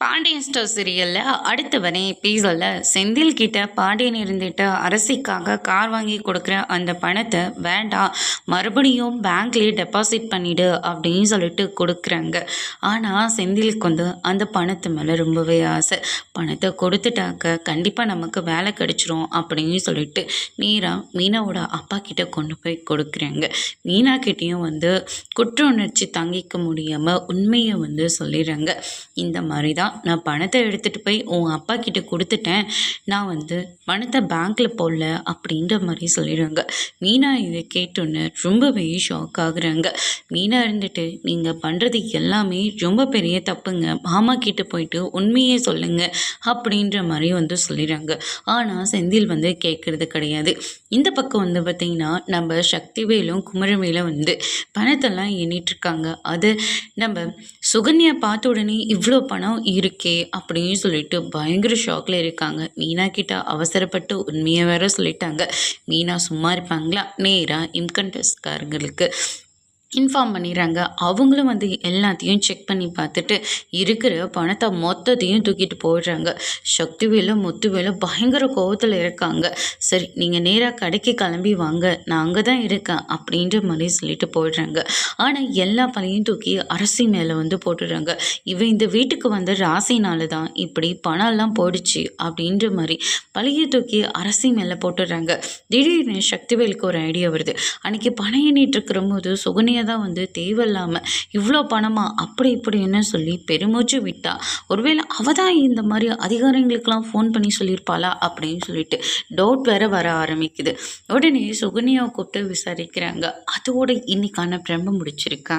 Pandian store சீரியலில் அடுத்து வர எபிசோடில் செந்தில் கிட்ட பாண்டியன் இருந்துட்டு அரசிக்காக கார் வாங்கி கொடுக்குற அந்த பணத்தை வேண்டாம் மறுபடியும் பேங்க்லேயே டெபாசிட் பண்ணிடு அப்படின்னு சொல்லிட்டு கொடுக்குறாங்க. ஆனால் செந்திலுக்கு வந்து அந்த பணத்து மேலே ரொம்பவே ஆசை. பணத்தை கொடுத்துட்டாக்க கண்டிப்பாக நமக்கு வேலை கிடைச்சிரும் அப்படின்னு சொல்லிட்டு நேராக மீனாவோட அப்பா கிட்ட கொண்டு போய் கொடுக்குறாங்க. மீனா கிட்டேயும் வந்து குற்ற உணர்ச்சி தாங்கிக்க முடியாமல் உண்மையை வந்து சொல்லிடுறாங்க. இந்த மாதிரி தான் நான் பணத்தை எடுத்துகிட்டு போய் உன் அப்பா கிட்ட கொடுத்துட்டேன். நான் வந்து பணத்தை பேங்க்கில் போடல அப்படின்ற மாதிரி சொல்லிடுறாங்க. மீனா இதை கேட்டோன்னு ரொம்பவே ஷாக் ஆகுறாங்க. மீனா இருந்துட்டு நீங்கள் பண்ணுறது எல்லாமே ரொம்ப பெரிய தப்புங்க. மாமா கிட்ட போயிட்டு உண்மையே சொல்லுங்க. அப்படின்ற மாதிரி வந்து சொல்லிடுறாங்க. ஆனால் செந்தில் வந்து கேட்குறது கிடையாது. இந்த பக்கம் வந்து பார்த்திங்கன்னா நம்ம சக்திவேலும் குமரவேலும் வந்து பணத்தெல்லாம் எண்ணிட்டு இருக்காங்க. அது நம்ம சுகன்யா பார்த்த உடனே இவ்வளோ பணம் இருக்கே அப்படின்னு சொல்லிட்டு பயங்கர ஷாக்கில் இருக்காங்க. மீனா கிட்ட அவசரப்பட்டு உண்மையை வேற சொல்லிட்டாங்க. மீனா சும்மா இருப்பாங்களா? நேராக இம்கண்டஸ்காரங்களுக்கு டெஸ்ட்காரங்களுக்கு. இன்ஃபார்ம் பண்ணிடுறாங்க. அவங்களும் வந்து எல்லாத்தையும் செக் பண்ணி பார்த்துட்டு இருக்கிற பணத்தை மொத்தத்தையும் தூக்கிட்டு போயிடுறாங்க. சக்திவேலும் முத்துவேலும் பயங்கர கோபத்தில் இருக்காங்க. சரி நீங்கள் நேராக கடைக்கு கிளம்பி வாங்க. நான் அங்கே தான் இருக்கேன் அப்படின்ற மாதிரி சொல்லிட்டு போயிடுறாங்க. ஆனால் எல்லா பழையும் தூக்கி அரசி மேலே வந்து போட்டுடுறாங்க. இவன் இந்த வீட்டுக்கு வந்த ராசினால தான் இப்படி பணம்லாம் போயிடுச்சு அப்படின்ற மாதிரி பழைய தூக்கி அரசி மேலே போட்டுடுறாங்க. திடீர்னு சக்திவேலுக்கு ஒரு ஐடியா வருது. அன்றைக்கி பணம் எண்ணிட்டு இருக்கிற போது சுகன்யா தான் வந்து தேவையில்லாமல் இவ்வளோ பணமா? அப்படி இப்படின்னு சொல்லி பெருமூச்சு விட்டா. ஒருவேளை அவள் தான் இந்த மாதிரி அதிகாரிகளுக்கெல்லாம் ஃபோன் பண்ணி சொல்லியிருப்பாளா? அப்படின்னு சொல்லிட்டு டவுட் வேற வர ஆரம்பிக்குது. உடனே சுகன்யாவை கூப்பிட்டு விசாரிக்கிறாங்க. அதோட இன்னைக்கான பிரம்ப முடிச்சிருக்காங்க.